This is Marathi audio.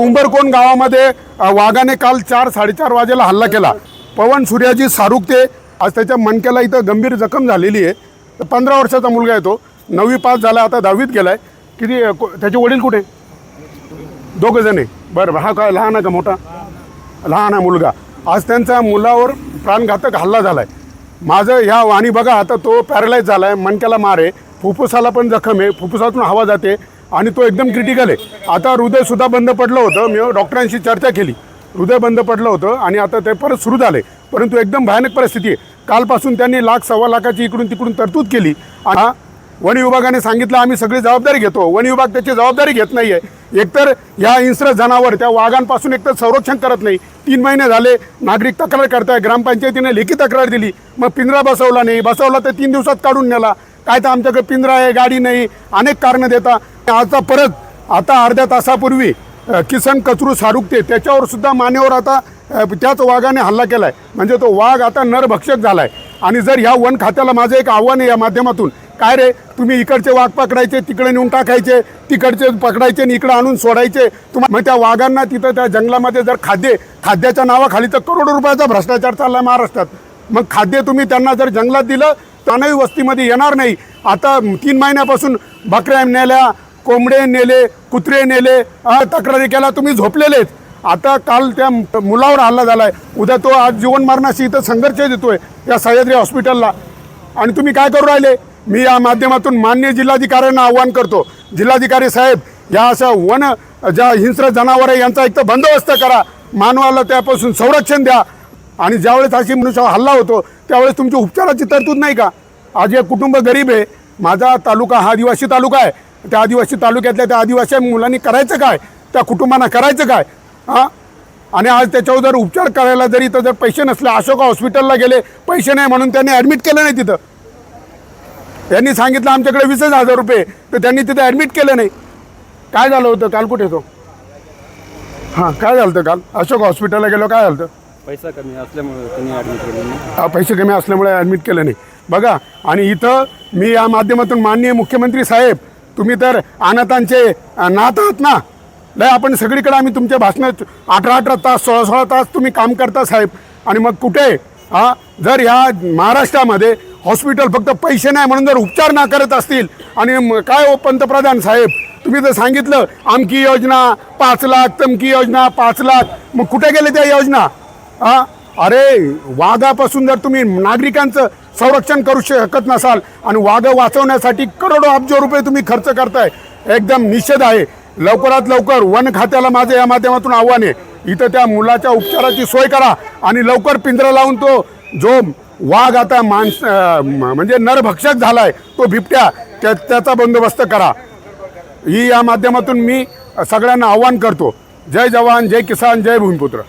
उंबरकोण गावामध्ये वाघाने काल चार साडेचार वाजेला हल्ला केला. पवन सूर्याजी सारुकते आज त्याच्या मणक्याला इथं गंभीर जखम झालेली आहे. तर पंधरा वर्षाचा मुलगा आहे तो. नववी पास झाला आता दहावीत गेलाय. किती को- त्याचे वडील कुठे? दोघं जण आहे. बरं हा काय लहान आहे का मोठा? लहान आहे मुलगा. आज त्यांचा मुलावर प्राणघातक हल्ला झालाय. माझं ह्या वाणी बघा आता तो पॅरलाईज झाला आहे मणक्याला मार आहे. फुफ्फुसाला पण जखम आहे. फुफ्फुसातून हवा जाते. आणि तो एकदम क्रिटिकल आहे. आता हृदयसुद्धा बंद पडलं होतं. मी डॉक्टरांशी चर्चा केली. हृदय बंद पडलं होतं आणि आता ते परत सुरू झाले. परंतु एकदम भयानक परिस्थिती आहे. कालपासून त्यांनी लाख सव्वा लाखाची इकडून तिकडून तरतूद केली. आणि हा वन विभागाने सांगितलं आम्ही सगळी जबाबदारी घेतो. वन विभाग त्याची जबाबदारी घेत नाही आहे एकतर ह्या हिंस्र जनावर त्या वाघांपासून एकतर संरक्षण करत नाही. तीन महिने झाले नागरिक तक्रार करताय. ग्रामपंचायतीने लेखी तक्रार दिली. मग पिंजरा बसवला नाही. बसवला तर तीन दिवसात काढून नेला. काय तर आमच्याकडे पिंजरा आहे गाडी नाही अनेक कारणं देता. आता परत आता अर्ध्या तासापूर्वी किसन कचरू सारुकते त्याच्यावर सुद्धा मानेवर आता त्याच वाघाने हल्ला केलाय. म्हणजे तो वाघ आता नरभक्षक झालाय. आणि जर ह्या वन खात्याला माझं एक आव्हान आहे या माध्यमातून काय रे तुम्ही इकडचे वाघ पकडायचे तिकडे नेऊन टाकायचे तिकडचे पकडायचे आणि इकडे आणून सोडायचे? तुम्हा मग त्या वाघांना तिथं त्या जंगलामध्ये जर खाद्य खाद्याच्या नावाखाली तर करोडो रुपयाचा भ्रष्टाचार चालला आहे महाराष्ट्रात. मग खाद्य तुम्ही त्यांना जर जंगलात दिलं त्यांनाही वस्तीमध्ये येणार नाही. आता तीन महिन्यापासून बकऱ्या नेल्या कोंबडे नेले कुत्रे नेले तक्रारी केल्या तुम्ही झोपलेलेत आता काल त्या मुलावर हल्ला झाला आहे उद्या तो आज जीवन मरणाशी इथं संघर्ष देतोय या सह्याद्री हॉस्पिटलला. आणि तुम्ही काय करू राहिले? मी या माध्यमातून मान्य जिल्हाधिकाऱ्यांना आव्हान करतो. जिल्हाधिकारी साहेब या अशा वन ज्या हिंस्र जनावर आहे यांचा एक तर बंदोबस्त करा. मानवाला त्यापासून संरक्षण द्या. आणि ज्यावेळेस अशी मनुष्यावर हल्ला होतो त्यावेळेस तुमची उपचाराची तरतूद नाही का? आज हे कुटुंब गरीब आहे. माझा तालुका हा आदिवासी तालुका आहे. त्या आदिवासी तालुक्यातल्या त्या आदिवासी मुलांनी करायचं काय? त्या कुटुंबांना करायचं काय? हां? आणि आज त्याच्यावर जर उपचार करायला जरी तर जर पैसे नसले अशोका हॉस्पिटलला गेले पैसे नाही म्हणून त्यांनी ॲडमिट केलं नाही तिथं. त्यांनी सांगितलं आमच्याकडे वीसच हजार रुपये तर त्यांनी तिथं ॲडमिट केलं नाही. काय झालं होतं? काल कुठे तो? हां काय झालं होतं काल? अशोक हॉस्पिटलला गेलो काय झालं होतं? पैसा कमी असल्यामुळे त्यांनी ॲडमिट केलं नाही. पैसे कमी असल्यामुळे ॲडमिट केलं नाही. बघा आणि इथं मी या माध्यमातून माननीय मुख्यमंत्री साहेब तुम्ही तर अनाथांचे अ, नाथ आहात ना? लय आपण सगळीकडे आम्ही तुमच्या भाषणात अठरा अठरा तास सोळा सोळा तास तुम्ही काम करता साहेब. आणि मग कुठे? हा जर ह्या महाराष्ट्रामध्ये हॉस्पिटल फक्त पैसे नाही म्हणून जर उपचार ना करत असतील आणि म- काय हो पंतप्रधान साहेब? तुम्ही जर सांगितलं आमकी योजना पाच लाख तमकी योजना पाच लाख मग कुठे गेले त्या योजना? हा अरे वाघापासून जर तुम्ही नागरिकांचं संरक्षण करू शकत नसाल आणि वाघ वाचवण्यासाठी करोडो अब्ज रुपये तुम्ही खर्च करताय एकदम निषेध आहे. लवकरात लवकर वन खात्याला माझं या माध्यमातून आव्हान आहे. इथं त्या मुलाच्या उपचाराची सोय करा आणि लवकर पिंजरा लावून तो जो वाघ आता माणस म्हणजे नरभक्षक झालाय तो बिबट्या त्या त्याचा बंदोबस्त करा. ही या माध्यमातून मी सगळ्यांना आव्हान करतो. जय जवान जय किसान जय भूमिपुत्र.